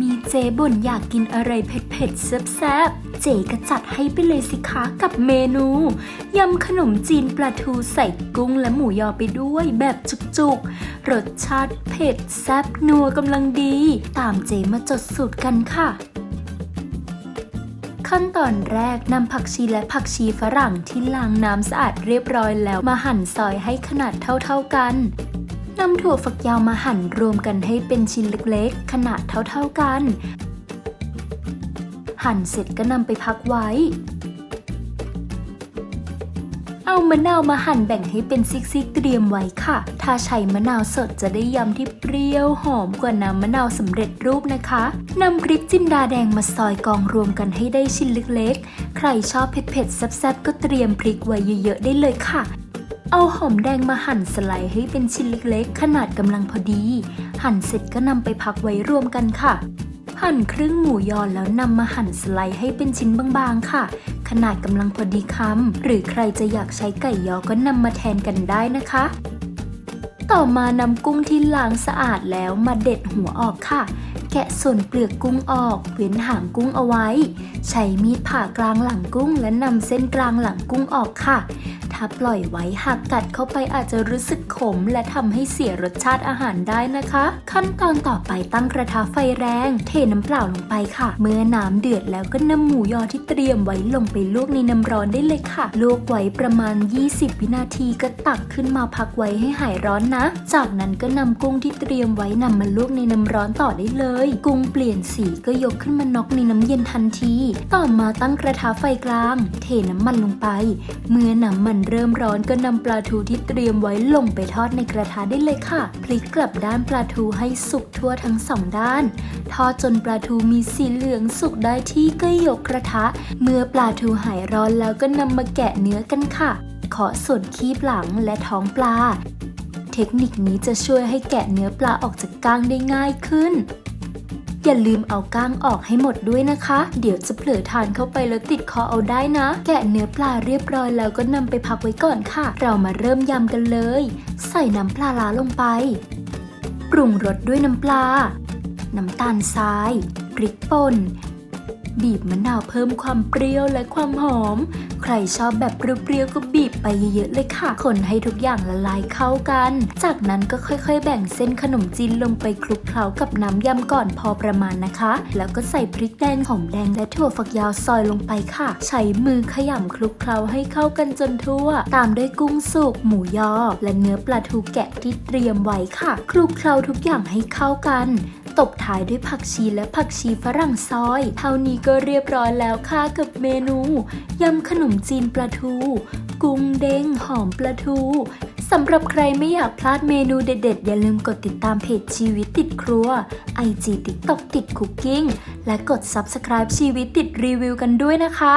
มีเจบ่นอยากกินอะไรเผ็ดๆแซ่บๆ เจก็จัดให้ไปเลยสิคะกับเมนู ยำขนมจีนปลาทูใส่กุ้งและหมูยอไปด้วยแบบจุกๆ รสชาติเผ็ดแซ่บนัวกำลังดี ตามเจมาจดสูตรกันค่ะขั้นตอนแรกนำผักชีและผักชีฝรั่งที่ล้างน้ำสะอาดเรียบร้อยแล้วมาหั่นซอยให้ขนาดเท่าๆกัน นำถั่วฝักยาวมาหั่นรวมกันให้เป็นชิ้นเล็กๆ ขนาดเท่าๆกัน หั่นเสร็จก็นำไปพักไว้ เอามะนาวมาหั่นแบ่งให้เป็นซิกๆเตรียมไว้ค่ะ ถ้าใช้มะนาวสดจะได้ยำที่เปรี้ยวหอมกว่าน้ำมะนาวสำเร็จรูปนะคะนำพริกจินดาแดงมาซอยกองรวมกันให้ได้ชิ้นเล็กๆ ใครชอบเผ็ดๆแซ่บๆก็เตรียมพริกไว้เยอะๆได้เลยค่ะ เอาหอมแดงมาหั่นสไลด์ให้เป็นชิ้นเล็กๆ ขนาดกำลังพอดี หั่นเสร็จก็นำไปพักไว้รวมกันค่ะ หั่นครึ่งหมูยอแล้วนำมาหั่นสไลด์ให้เป็นชิ้นบางๆ ค่ะ ขนาดกำลังพอดีคำหรือใครจะอยากใช้ไก่ยอก็นำมาแทนกันได้นะคะ ต่อมานำกุ้งที่ล้างสะอาดแล้วมาเด็ดหัวออกค่ะ แกะส่วนเปลือกกุ้งออก เว้นหางกุ้งเอาไว้ ใช้มีดผ่ากลางหลังกุ้งและนำเส้นกลางหลังกุ้งออกค่ะ ถ้าปล่อยไว้หากกัดเข้าไปอาจจะรู้สึกขม และทำให้เสียรสชาติอาหารได้นะคะ ขั้นตอนต่อไปตั้งกระทะไฟแรง เทน้ำเปล่าลงไปค่ะ เมื่อน้ำเดือดแล้วก็นำหมูยอที่เตรียมไว้ลงไปลวกในน้ำร้อนได้เลยค่ะ ลวกไว้ประมาณ 20 วินาทีก็ตักขึ้นมาพักไว้ให้หายร้อนนะ จากนั้นก็นำกุ้งที่เตรียมไว้นำมาลวกในน้ำร้อนต่อได้เลย กุ้งเปลี่ยนสีก็ยกขึ้นมาน็อกในน้ำเย็นทันที ต่อมาตั้งกระทะไฟกลาง เทน้ำมันลงไป เมื่อน้ำมันเริ่มร้อนก็นำปลาทูที่เตรียมไว้ลงไปทอดในกระทะได้เลยค่ะ พลิกกลับด้านปลาทูให้สุกทั่วทั้งสองด้าน ทอดจนปลาทูมีสีเหลืองสุกได้ที่ก็ยกกระทะ เมื่อปลาทูหายร้อนแล้วก็นำมาแกะเนื้อกันค่ะ ขอส่วนคีบหลังและท้องปลา เทคนิคนี้จะช่วยให้แกะเนื้อปลาออกจากก้างได้ง่ายขึ้น อย่าลืมเอาก้างออกให้หมดด้วยนะคะ เดี๋ยวจะเผลอทานเข้าไปแล้วติดคอเอาได้นะ แกะเนื้อปลาเรียบร้อยแล้วก็นำไปพักไว้ก่อนค่ะ เรามาเริ่มยำกันเลย ใส่น้ำปลาล้าลงไป ปรุงรสด้วยน้ำปลา น้ำตาลทรายพริกป่น บีบมะนาวเพิ่มความเปรี้ยวและความหอม ใครชอบแบบเปรี้ยวๆก็บีบไปเยอะๆเลยค่ะ คนให้ทุกอย่างละลายเข้ากัน จากนั้นก็ค่อยๆ แบ่งเส้นขนมจีนลงไปคลุกเคล้ากับน้ำยำก่อนพอประมาณนะคะ แล้วก็ใส่พริกแดงหอมแดงและถั่วฝักยาวซอยลงไปค่ะ ใช้มือขยำคลุกเคล้าให้เข้ากันจนทั่ว ตามด้วยกุ้งสุกหมูยอ และเนื้อปลาทูแกะที่เตรียมไว้ค่ะ คลุกเคล้าทุกอย่างให้เข้ากัน ตบท้ายด้วยผักชีและผักชีฝรั่งซอย เท่านี้ก็เรียบร้อยแล้วค่ะกับเมนูยำขนมจีนปลาทู กุ้งเด้งหอมปลาทูสำหรับใครไม่อยากพลาดเมนูเด็ดๆ อย่าลืมกดติดตามเพจชีวิตติดครัว IG TikTok ติดคุกกิ้ง และกด Subscribe ชีวิตติดรีวิวกันด้วยนะคะ